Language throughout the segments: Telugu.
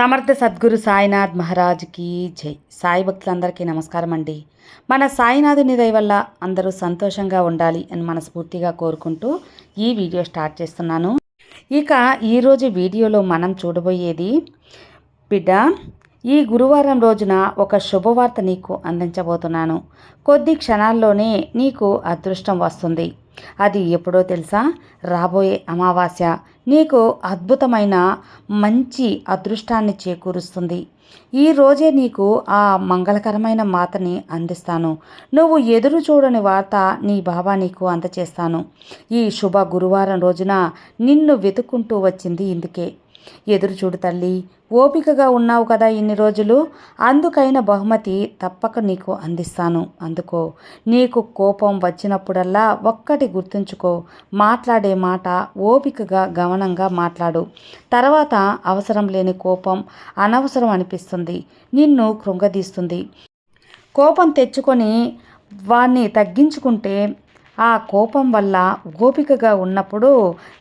సమర్థ సద్గురు సాయినాథ్ మహారాజ్కి జై. సాయి భక్తులందరికీ నమస్కారం అండి. మన సాయినాథుని దయ వల్ల అందరూ సంతోషంగా ఉండాలి అని మనస్ఫూర్తిగా కోరుకుంటూ ఈ వీడియో స్టార్ట్ చేస్తున్నాను. ఇక ఈరోజు వీడియోలో మనం చూడబోయేది బిడ్డ ఈ గురువారం రోజున ఒక శుభవార్త నీకు అందించబోతున్నాను. కొద్ది క్షణాల్లోనే నీకు అదృష్టం వస్తుంది. అది ఎప్పుడో తెలుసా? రాబోయే అమావాస్య. నీకు అద్భుతమైన మంచి అదృష్టాన్ని చేకూరుస్తుంది. ఈ రోజే నీకు ఆ మంగళకరమైన మాతని అందిస్తాను. నువ్వు ఎదురు చూడని వార్త నీ బాబా నీకు అందచేస్తాను. ఈ శుభ గురువారం రోజున నిన్ను వెతుక్కుంటూ వచ్చింది ఇందుకే. ఎదురు చూడు తల్లి ఓపికగా ఉన్నావు కదా ఇన్ని రోజులు. అందుకైన బహుమతి తప్పక నీకు అందిస్తాను. అందుకో నీకు కోపం వచ్చినప్పుడల్లా ఒక్కటి గుర్తుంచుకో. మాట్లాడే మాట ఓపికగా గమనంగా మాట్లాడు. తర్వాత అవసరం లేని కోపం అనవసరం అనిపిస్తుంది. నిన్ను కృంగదీస్తుంది. కోపం తెచ్చుకొని వాణ్ణి తగ్గించుకుంటే ఆ కోపం వల్ల గోపికగా ఉన్నప్పుడు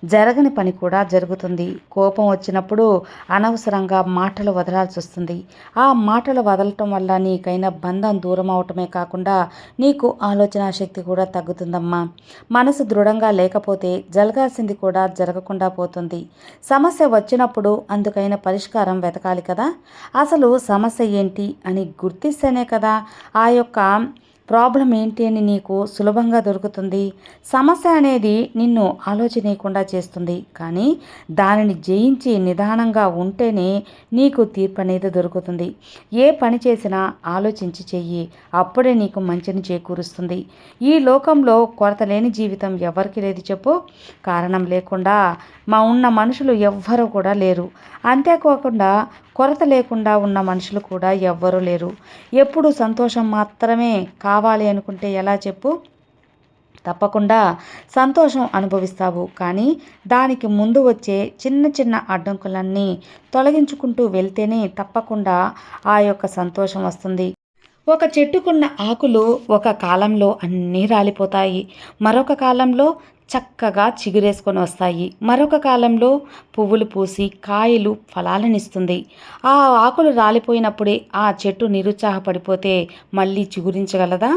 జరగని పని కూడా జరుగుతుంది. కోపం వచ్చినప్పుడు అనవసరంగా మాటలు వదలాల్సి వస్తుంది. ఆ మాటలు వదలటం వల్ల నీకైన బంధం దూరం అవటమే కాకుండా నీకు ఆలోచన శక్తి కూడా తగ్గుతుందమ్మా. మనసు దృఢంగా లేకపోతే జరగాల్సింది కూడా జరగకుండా పోతుంది. సమస్య వచ్చినప్పుడు అందుకైన పరిష్కారం వెతకాలి కదా. అసలు సమస్య ఏంటి అని గుర్తిస్తేనే కదా ఆ యొక్క ప్రాబ్లం ఏంటి అని నీకు సులభంగా దొరుకుతుంది. సమస్య అనేది నిన్ను ఆలోచనీయకుండా చేస్తుంది. కానీ దానిని జయించి నిదానంగా ఉంటేనే నీకు తీర్పు అనేది దొరుకుతుంది. ఏ పని చేసినా ఆలోచించి చెయ్యి. అప్పుడే నీకు మంచిని చేకూరుస్తుంది. ఈ లోకంలో కొరత లేని జీవితం ఎవరికి లేదు చెప్పు. కారణం లేకుండా మా ఉన్న మనుషులు ఎవ్వరూ కూడా లేరు. అంతేకాకుండా కొరత లేకుండా ఉన్న మనుషులు కూడా ఎవ్వరూ లేరు. ఎప్పుడు సంతోషం మాత్రమే కా కావాలి అనుకుంటే ఎలా చెప్పు? తప్పకుండా సంతోషం అనుభవిస్తావు. కానీ దానికి ముందు వచ్చే చిన్న చిన్న అడ్డంకులన్నీ తొలగించుకుంటూ వెళ్తేనే తప్పకుండా ఆ యొక్క సంతోషం వస్తుంది. ఒక చెట్టుకున్న ఆకులు ఒక కాలంలో అన్నీ రాలిపోతాయి. మరొక కాలంలో చక్కగా చిగురేసుకొని వస్తాయి. మరొక కాలంలో పువ్వులు పూసి కాయలు ఫలాలనిస్తుంది. ఆ ఆకులు రాలిపోయినప్పుడే ఆ చెట్టు నిరుత్సాహపడిపోతే మళ్ళీ చిగురించగలదా?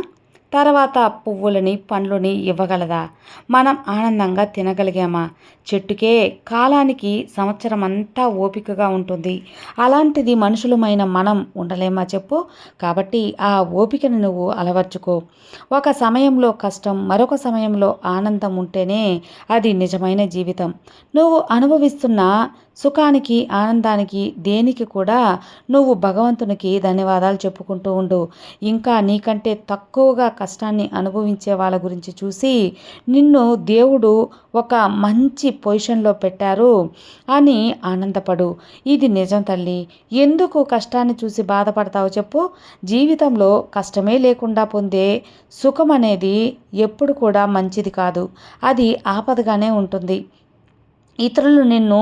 తర్వాత పువ్వులని పండ్లని ఇవ్వగలదా? మనం ఆనందంగా తినగలిగామా? చెట్టుకే కాలానికి సంవత్సరం అంతా ఓపికగా ఉంటుంది. అలాంటిది మనుషులమైన మనం ఉండలేమా చెప్పు? కాబట్టి ఆ ఓపికను నువ్వు అలవర్చుకో. ఒక సమయంలో కష్టం మరొక సమయంలో ఆనందం ఉంటేనే అది నిజమైన జీవితం. నువ్వు అనుభవిస్తున్న సుఖానికి ఆనందానికి దేనికి కూడా నువ్వు భగవంతునికి ధన్యవాదాలు చెప్పుకుంటూ ఉండు. ఇంకా నీకంటే తక్కువగా కష్టాన్ని అనుభవించే వాళ్ళ గురించి చూసి నిన్ను దేవుడు ఒక మంచి పొజిషన్లో పెట్టారు అని ఆనందపడు. ఇది నిజం తల్లి. ఎందుకు కష్టాన్ని చూసి బాధపడతావు చెప్పు. జీవితంలో కష్టమే లేకుండా పొందే సుఖం అనేది ఎప్పుడు కూడా మంచిది కాదు. అది ఆపదగానే ఉంటుంది. ఇతరులు నిన్ను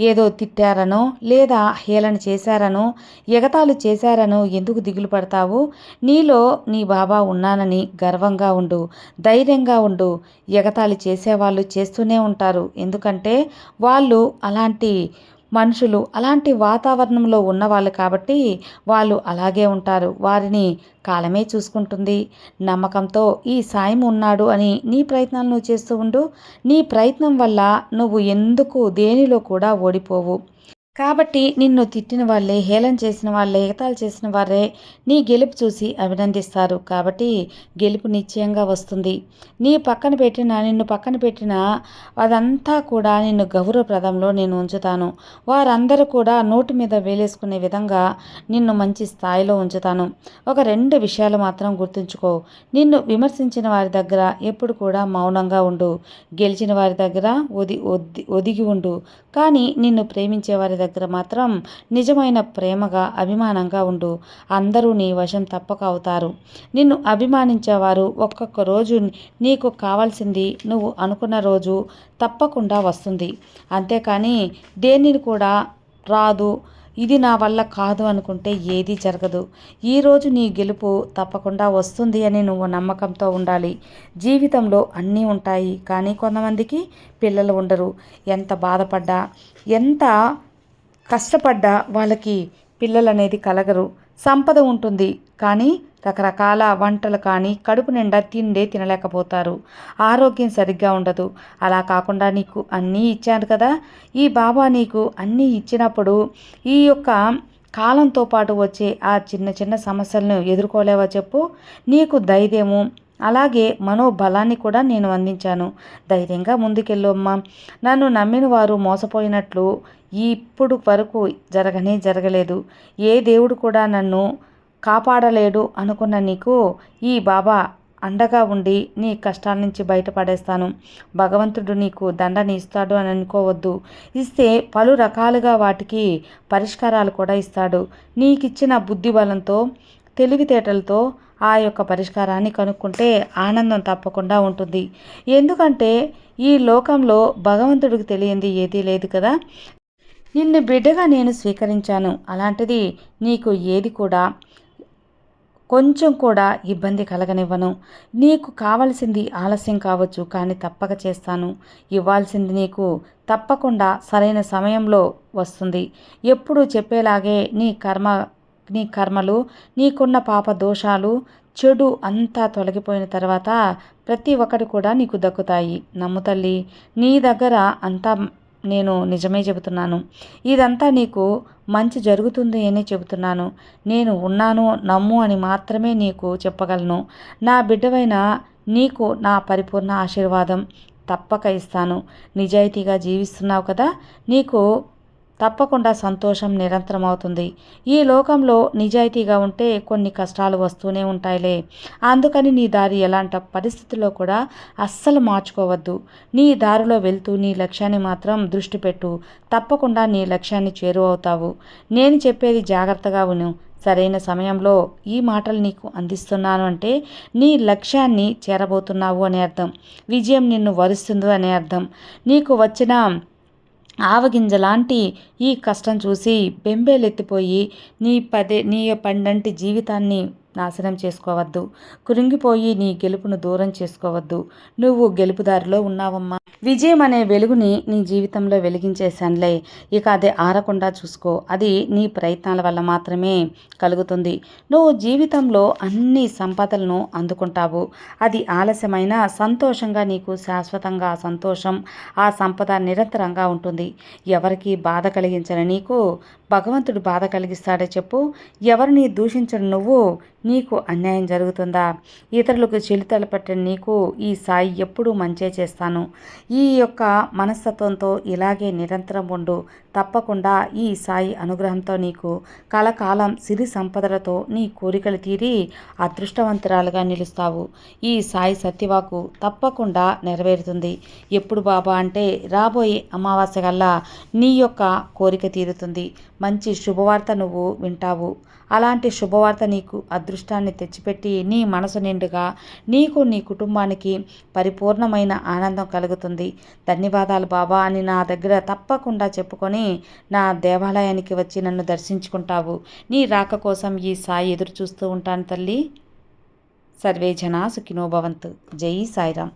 ఏదో తిట్టారనో లేదా హేళన చేశారనో ఎగతాళి చేశారనో ఎందుకు దిగులు పడతావు? నీలో నీ బాబా ఉన్నానని గర్వంగా ఉండు ధైర్యంగా ఉండు. ఎగతాళి చేసేవాళ్ళు చేస్తూనే ఉంటారు. ఎందుకంటే వాళ్ళు అలాంటి మనుషులు అలాంటి వాతావరణంలో ఉన్నవాళ్ళు కాబట్టి వాళ్ళు అలాగే ఉంటారు. వారిని కాలమే చూసుకుంటుంది. నమ్మకంతో ఈ సాయం ఉన్నాడు అని నీ ప్రయత్నాలు నువ్వు చేస్తూ ఉండు. నీ ప్రయత్నం వల్ల నువ్వు ఎందుకు దేనిలో కూడా ఓడిపోవు. కాబట్టి నిన్ను తిట్టిన వాళ్ళే హేళన చేసిన వాళ్ళే ఎగతాలు చేసిన వారే నీ గెలుపు చూసి అభినందిస్తారు. కాబట్టి గెలుపు నిశ్చయంగా వస్తుంది. నీ పక్కన పెట్టిన నిన్ను పక్కన పెట్టిన అదంతా కూడా నిన్ను గౌరవప్రదంలో నేను ఉంచుతాను. వారందరూ కూడా నోటి మీద వేలేసుకునే విధంగా నిన్ను మంచి స్థాయిలో ఉంచుతాను. ఒక రెండు విషయాలు మాత్రం గుర్తుంచుకో. నిన్ను విమర్శించిన వారి దగ్గర ఎప్పుడు కూడా మౌనంగా ఉండు. గెలిచిన వారి దగ్గర ఒది ఒదిగి ఉండు. కానీ నిన్ను ప్రేమించే వారి దగ్గర మాత్రం నిజమైన ప్రేమగా అభిమానంగా ఉండు. అందరూ నీ వశం తప్పక అవుతారు. నిన్ను అభిమానించేవారు ఒక్కొక్క రోజు నీకు కావాల్సింది నువ్వు అనుకున్న రోజు తప్పకుండా వస్తుంది. అంతేకాని దేనిని కూడా రాదు. ఇది నా వల్ల కాదు అనుకుంటే ఏదీ జరగదు. ఈరోజు నీ గెలుపు తప్పకుండా వస్తుంది అని నువ్వు నమ్మకంతో ఉండాలి. జీవితంలో అన్నీ ఉంటాయి. కానీ కొంతమందికి పిల్లలు ఉండరు. ఎంత బాధపడ్డా ఎంత కష్టపడ్డ వాళ్ళకి పిల్లలు అనేది కలగరు. సంపద ఉంటుంది. కానీ రకరకాల వంటలు కానీ కడుపు నిండా తిండే తినలేకపోతారు. ఆరోగ్యం సరిగ్గా ఉండదు. అలా కాకుండా నీకు అన్నీ ఇచ్చాను కదా? ఈ బాబా నీకు అన్నీ ఇచ్చినప్పుడు ఈ యొక్క కాలంతో పాటు వచ్చే ఆ చిన్న చిన్న సమస్యలను ఎదుర్కోలేవా చెప్పు? నీకు ధైర్యము అలాగే మనోబలాన్ని కూడా నేను అందించాను. ధైర్యంగా ముందుకెళ్ళు నన్ను నమ్మిన వారు మోసపోయినట్లు ఇప్పుడు వరకు జరగనే జరగలేదు. ఏ దేవుడు కూడా నన్ను కాపాడలేడు అనుకున్న నీకు ఈ బాబా అండగా ఉండి నీ కష్టాల నుంచి బయటపడేస్తాను. భగవంతుడు నీకు దండని ఇస్తాడు అని అనుకోవద్దు. ఇస్తే పలు రకాలుగా వాటికి పరిష్కారాలు కూడా ఇస్తాడు. నీకు ఇచ్చిన బుద్ధి బలంతో తెలివితేటలతో ఆ యొక్క పరిష్కారాన్ని కనుక్కుంటే ఆనందం తప్పకుండా ఉంటుంది. ఎందుకంటే ఈ లోకంలో భగవంతుడికి తెలియంది ఏదీ లేదు కదా? నిన్ను బిడ్డగా నేను స్వీకరించాను. అలాంటిది నీకు ఏది కూడా కొంచెం కూడా ఇబ్బంది కలగనివ్వను. నీకు కావలసింది ఆలస్యం కావచ్చు కానీ తప్పక చేస్తాను. ఇవ్వాల్సింది నీకు తప్పకుండా సరైన సమయంలో వస్తుంది. ఎప్పుడు చెప్పేలాగే నీ కర్మ నీ కర్మలు నీకున్న పాప దోషాలు చెడు అంతా తొలగిపోయిన తర్వాత ప్రతి ఒక్కటి కూడా నీకు దక్కుతాయి. నమ్ముతల్లి నీ దగ్గర అంతా నేను నిజమే చెబుతున్నాను. ఇదంతా నీకు మంచి జరుగుతుంది అని చెబుతున్నాను. నేను ఉన్నాను నమ్ము అని మాత్రమే నీకు చెప్పగలను. నా బిడ్డవైన నీకు నా పరిపూర్ణ ఆశీర్వాదం తప్పక ఇస్తాను. నిజాయితీగా జీవిస్తున్నావు కదా నీకు తప్పకుండా సంతోషం నిరంతరం అవుతుంది ఈ లోకంలో నిజాయితీగా ఉంటే కొన్ని కష్టాలు వస్తూనే ఉంటాయిలే. అందుకని నీ దారి ఎలాంటి పరిస్థితుల్లో కూడా అస్సలు మార్చుకోవద్దు. నీ దారిలో వెళ్తూ నీ లక్ష్యాన్ని మాత్రం దృష్టి పెట్టు. తప్పకుండా నీ లక్ష్యాన్ని చేరువవుతావు నేను చెప్పేది జాగ్రత్తగా ఉను సరైన సమయంలో ఈ మాటలు నీకు అందిస్తున్నాను అంటే నీ లక్ష్యాన్ని చేరబోతున్నావు అనే అర్థం. విజయం నిన్ను వరుస్తుందో అనే అర్థం. నీకు వచ్చిన ఆవగింజ లాంటి ఈ కష్టం చూసి బెంబేలెత్తిపోయి నీ పదే నీ పండంటి జీవితాన్ని నాశనం చేసుకోవద్దు. కురింగిపోయి నీ గెలుపును దూరం చేసుకోవద్దు. నువ్వు గెలుపుదారిలో ఉన్నావమ్మా. విజయం అనే వెలుగుని నీ జీవితంలో వెలిగించేశానులే ఇక అది ఆరకుండా చూసుకో. అది నీ ప్రయత్నాల వల్ల మాత్రమే కలుగుతుంది. నువ్వు జీవితంలో అన్ని సంపదలను అందుకుంటావు. అది ఆలస్యమైన సంతోషంగా నీకు శాశ్వతంగా సంతోషం ఆ సంపద నిరంతరంగా ఉంటుంది. ఎవరికి బాధ కలిగించని నీకు భగవంతుడు బాధ కలిగిస్తాడే చెప్పు. ఎవరిని దూషించని నువ్వు నీకు అన్యాయం జరుగుతుందా? ఇతరులకు చెలితల పట్టిన నీకు ఈ సాయి ఎప్పుడూ మంచే చేస్తాను. ఈ యొక్క మనస్తత్వంతో ఇలాగే నిరంతరం ఉండు. తప్పకుండా ఈ సాయి అనుగ్రహంతో నీకు కలకాలం సిరి సంపదలతో నీ కోరికలు తీరి అదృష్టవంతురాలుగా నిలుస్తావు. ఈ సాయి సత్యవాకు తప్పకుండా నెరవేరుతుంది. ఎప్పుడు బాబా అంటే రాబోయే అమావాస్య కల్లా నీ యొక్క కోరిక తీరుతుంది. మంచి శుభవార్త నువ్వు వింటావు. అలాంటి శుభవార్త నీకు అదృష్టాన్ని తెచ్చిపెట్టి నీ మనసు నిండుగా నీకు నీ కుటుంబానికి పరిపూర్ణమైన ఆనందం కలుగుతుంది. ధన్యవాదాలు బాబా అని నా దగ్గర తప్పకుండా చెప్పుకొని నా దేవాలయానికి వచ్చి నన్ను దర్శించుకుంటావు. నీ రాక కోసం ఈ సాయి ఎదురు చూస్తూ ఉంటాను తల్లి. సర్వే జనా సుఖినోభవంతు జై సాయిరామ్.